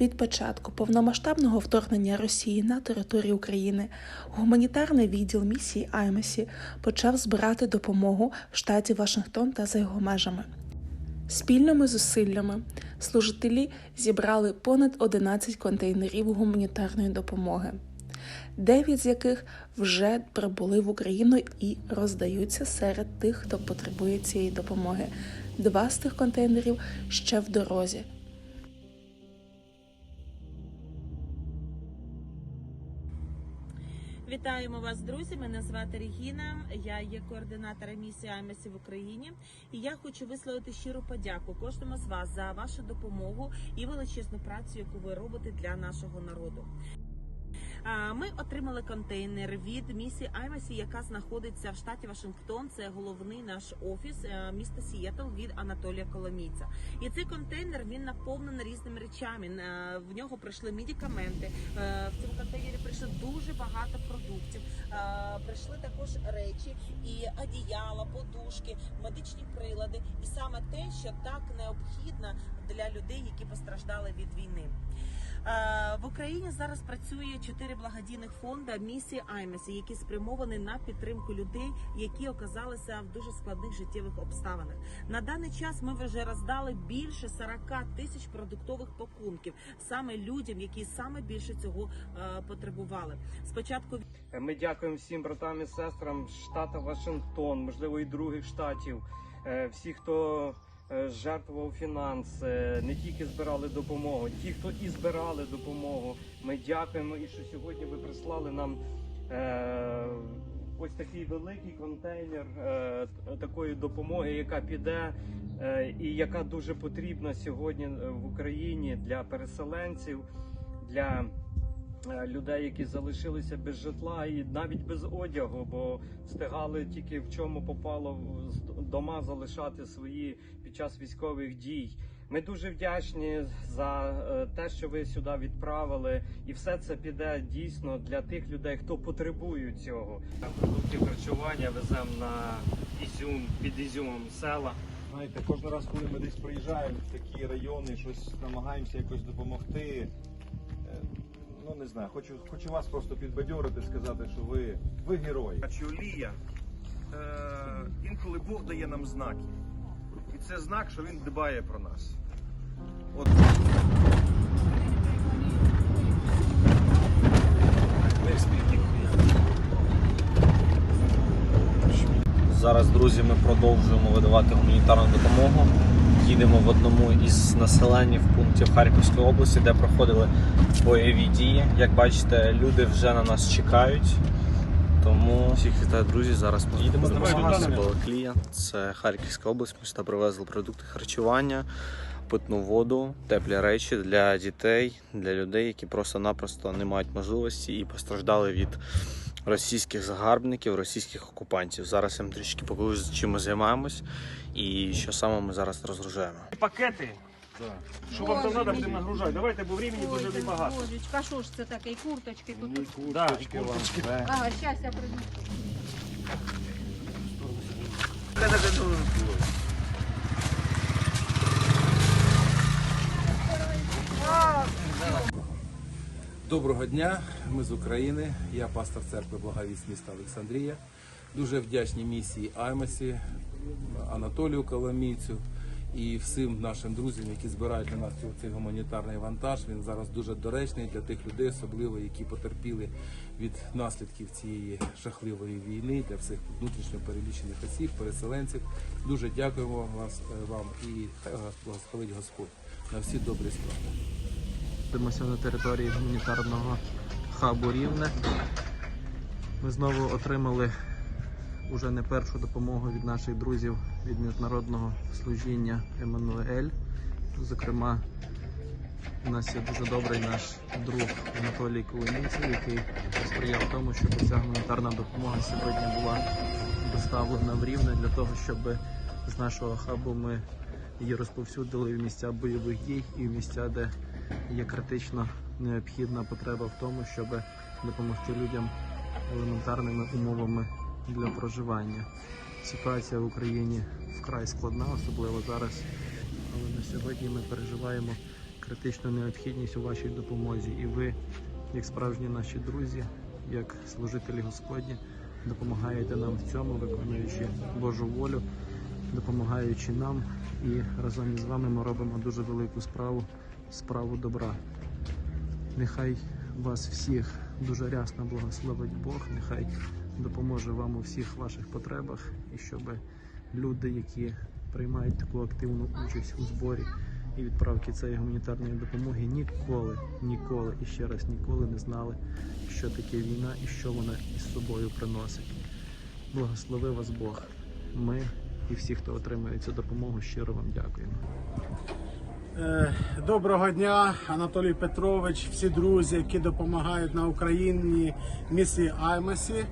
Від початку повномасштабного вторгнення Росії на територію України гуманітарний відділ місії Аймесі почав збирати допомогу в штаті Вашингтон та за його межами. Спільними зусиллями служителі зібрали понад 11 контейнерів гуманітарної допомоги, 9 з яких вже прибули в Україну і роздаються серед тих, хто потребує цієї допомоги. Два з тих контейнерів ще в дорозі. Вітаємо вас, друзі. Мене звати Регіна. Я є координатором місії АМСі в Україні. І я хочу висловити щиру подяку кожному з вас за вашу допомогу і величезну працю, яку ви робите для нашого народу. Ми отримали контейнер від місії Аймасі, яка знаходиться в штаті Вашингтон. Це головний наш офіс е, міста Сієтл від Анатолія Коломійця. І цей контейнер він наповнений різними речами. Е, В нього прийшли медикаменти. е, В цьому контейнері прийшло дуже багато продуктів. Прийшли також речі і одіяла, подушки, медичні прилади, і саме те, що так необхідно для людей, які постраждали від війни. Е, В Україні зараз працює чотири благодійних фонди місії Аймесі, які спрямовані на підтримку людей, які оказалися в дуже складних життєвих обставинах. На даний час ми вже роздали більше 40 тисяч продуктових пакунків саме людям, які саме більше цього е, потребували. Спочатку Ми дякуємо всім братам і сестрам штата Вашингтон, можливо, і других штатів, е, всі, хто е, жертвував фінанс, е, не тільки збирали допомогу, ті, хто і збирали допомогу. Ми дякуємо і що сьогодні ви прислали нам. е, Ось такий великий контейнер е, такої допомоги, яка піде е, і яка дуже потрібна сьогодні е, в Україні для переселенців, для е, людей, які залишилися без житла і навіть без одягу, бо встигали тільки в чому попало дома залишати свої під час військових дій. Ми дуже вдячні за е, те, що ви сюди відправили, і все це піде дійсно для тих людей, хто потребує цього. Продуктів харчування веземо на Ізюм під Ізюмом села. Знаєте, кожен раз, коли ми десь приїжджаємо в такі райони, щось намагаємося якось допомогти. Ну не знаю, хочу, хочу вас просто підбадьорити, сказати, що ви, ви герої. Чи олія, е, інколи Бог дає нам знаки. І це знак, що він дбає про нас. От Зараз, друзі, ми продовжуємо видавати гуманітарну допомогу. Їдемо в одному із населених пунктів Харківської області, де проходили бойові дії. Як бачите, люди вже на нас чекають. Тому всіх вітаю, друзі. Зараз ми їдемо. Це Балаклія, це Харківська область. Ми сюди привезли продукти харчування, питну воду, теплі речі для дітей, для людей, які просто-напросто не мають можливості і постраждали від російських загарбників, російських окупантів. Зараз я вам трішки покажу, чим ми займаємось і що саме ми зараз розгружаємо. Пакети. Що вам там треба, будемо нагружати. Давайте, бо времени дуже небагато. Божечка, що ж це таке? І курточки тут. Да, курточки. Ага, щас я прийду. Доброго дня, ми з України. Я пастор церкви Благовість міста Олександрія. Дуже вдячні місії Аймасі, Анатолію Коломійцю і всім нашим друзям, які збирають для нас цей- гуманітарний вантаж. Він зараз дуже доречний для тих людей, особливо які потерпіли від наслідків цієї жахливої війни для всіх внутрішньо перелічених осіб, переселенців. Дуже дякуємо вас е, вам і хай вас благословить Господь на всі добрі справи. знаходимося на території гуманітарного хабу Рівне. Ми знову отримали уже не першу допомогу від наших друзів від міжнародного служіння Еммануель. Зокрема, у нас є дуже добрий наш друг Анатолій Коломійцев, який сприяв тому, щоб ця гуманітарна допомога сьогодні була доставлена в Рівне для того, щоб з нашого хабу ми її розповсюдили в місця бойових дій і в місця, де є критично необхідна потреба в тому, щоб допомогти людям елементарними умовами для проживання. Ситуація в Україні вкрай складна, особливо зараз. Але на сьогодні ми переживаємо критична необхідність у вашій допомозі. І ви, як справжні наші друзі, як служителі Господні, допомагаєте нам в цьому, виконуючи Божу волю, допомагаючи нам. І разом із вами ми робимо дуже велику справу, справу добра. Нехай вас всіх дуже рясно благословить Бог, нехай допоможе вам у всіх ваших потребах, і щоб люди, які приймають таку активну участь у зборі і відправці цієї гуманітарної допомоги, ніколи, ніколи і ще раз ніколи не знали, що таке війна і що вона із собою приносить. Благослови вас Бог. Ми і всі, хто отримує цю допомогу, щиро вам дякуємо. Е, Доброго дня, Анатолій Петрович, всі друзі, які допомагають на Україні місії Аймасі.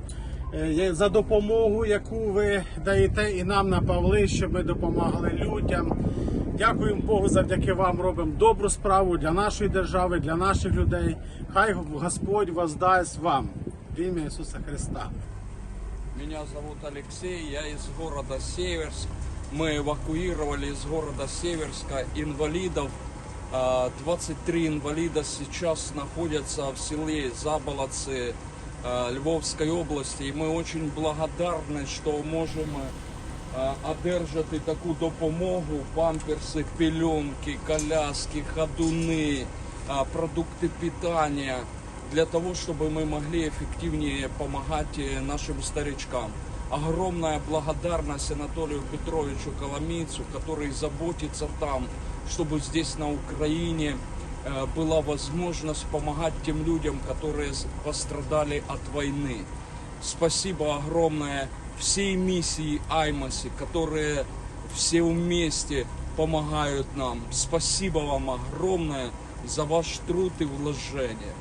Е, За допомогу, яку ви даєте і нам на Павли, щоб ми допомагали людям. Дякуємо Богу, завдяки вам робимо добру справу для нашої держави, для наших людей. Хай Господь воздасть вам в ім'я Ісуса Христа. Меня зовут Алексей, я из города Северск Мы эвакуировали из города Северска инвалидов. А, 23 инвалида сейчас находятся в селе Заболоцы а, Львовской области. И мы очень благодарны, что можем а, одержати таку допомогу, памперси, пеленки, коляски, ходуни, а, продукты питания для того, чтобы мы могли эффективнее помогать э, нашим старичкам. Огромная благодарность Анатолию Петровичу Коломийцу, который заботится там, чтобы здесь на Украине э, была возможность помогать тем людям, которые пострадали от войны. Спасибо огромное всей миссии Аймаси, которые все вместе помогают нам. Спасибо вам огромное за ваш труд и вложение.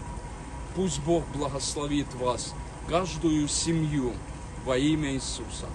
Пусть Бог благословит вас, каждую семью во имя Иисуса.